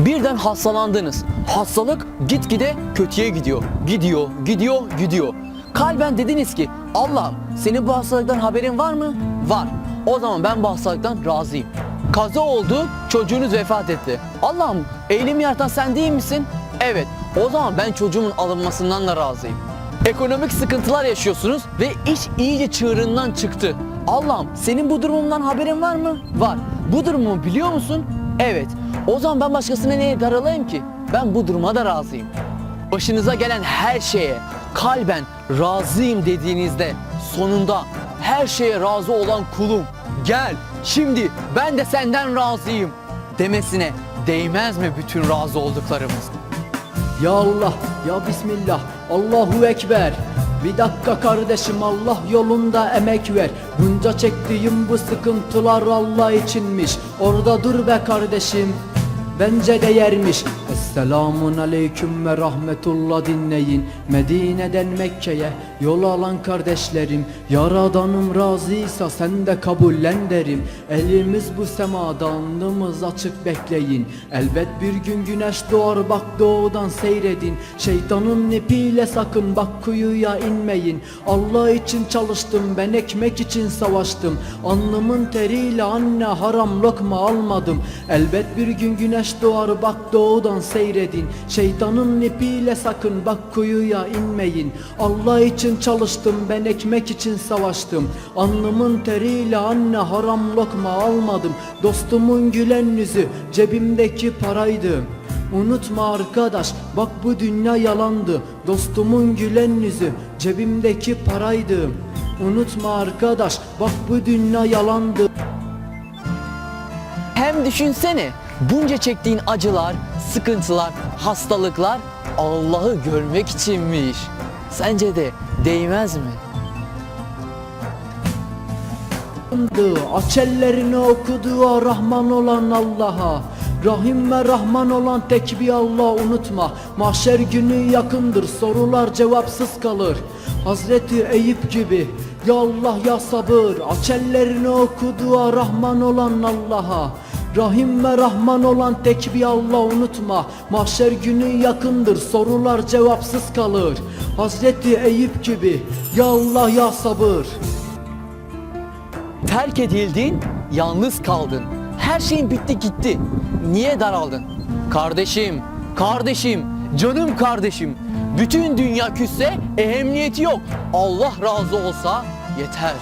Birden hastalandınız. Hastalık gitgide kötüye gidiyor. Gidiyor, gidiyor, gidiyor. Kalben dediniz ki Allah'ım senin bu hastalıktan haberin var mı? Var. O zaman ben bu hastalıktan razıyım. Kaza oldu, çocuğunuz vefat etti. Allah'ım eylemi yaratan sen değil misin? Evet. O zaman ben çocuğumun alınmasından da razıyım. Ekonomik sıkıntılar yaşıyorsunuz ve iş iyice çığırından çıktı. Allah'ım senin bu durumundan haberin var mı? Var. Bu durumu biliyor musun? Evet. O zaman ben başkasına neye daralayayım ki? Ben bu duruma da razıyım. Başınıza gelen her şeye kalben razıyım dediğinizde sonunda her şeye razı olan kulum gel şimdi ben de senden razıyım demesine değmez mi bütün razı olduklarımız? Ya Allah, ya Bismillah, Allahu Ekber Bir dakika kardeşim Allah yolunda emek ver Bunca çektiğim bu sıkıntılar Allah içinmiş Orada dur be kardeşim Bence değermiş Esselamun aleyküm ve rahmetullah dinleyin. Medine'den Mekke'ye yol alan kardeşlerim Yaradanım razıysa sen de kabullen derim. Elimiz bu semada alnımız açık bekleyin. Elbet bir gün güneş doğar bak doğudan seyredin. Şeytanın ipiyle sakın bak kuyuya inmeyin. Allah için çalıştım ben ekmek için savaştım. Alnımın teriyle anne haram lokma almadım. Elbet bir gün güneş doğar bak doğudan seyredin. Şeytanın ipiyle sakın bak kuyuya inmeyin. Allah için çalıştım ben ekmek için savaştım. Alnımın teriyle anne haram lokma almadım. Dostumun gülen yüzü cebimdeki paraydı. Unutma arkadaş bak bu dünya yalandı. Dostumun gülen yüzü cebimdeki paraydı. Unutma arkadaş bak bu dünya yalandı. Hem düşünsene bunca çektiğin acılar, sıkıntılar, hastalıklar Allah'ı görmek içinmiş. Sence de değmez mi? Aç ellerini oku dua Rahman olan Allah'a. Rahim ve Rahman olan tek bir Allah unutma. Mahşer günü yakındır sorular cevapsız kalır. Hazreti Eyüp gibi Ya Allah ya sabır. Aç ellerini oku dua Rahman olan Allah'a Rahim ve Rahman olan tek bir Allah unutma Mahşer günü yakındır sorular cevapsız kalır Hazreti Eyüp gibi Ya Allah ya sabır Terk edildin, yalnız kaldın. Her şeyin bitti gitti. Niye daraldın? Kardeşim, kardeşim, canım kardeşim. Bütün dünya küsse ehemmiyeti yok. Allah razı olsa yeter.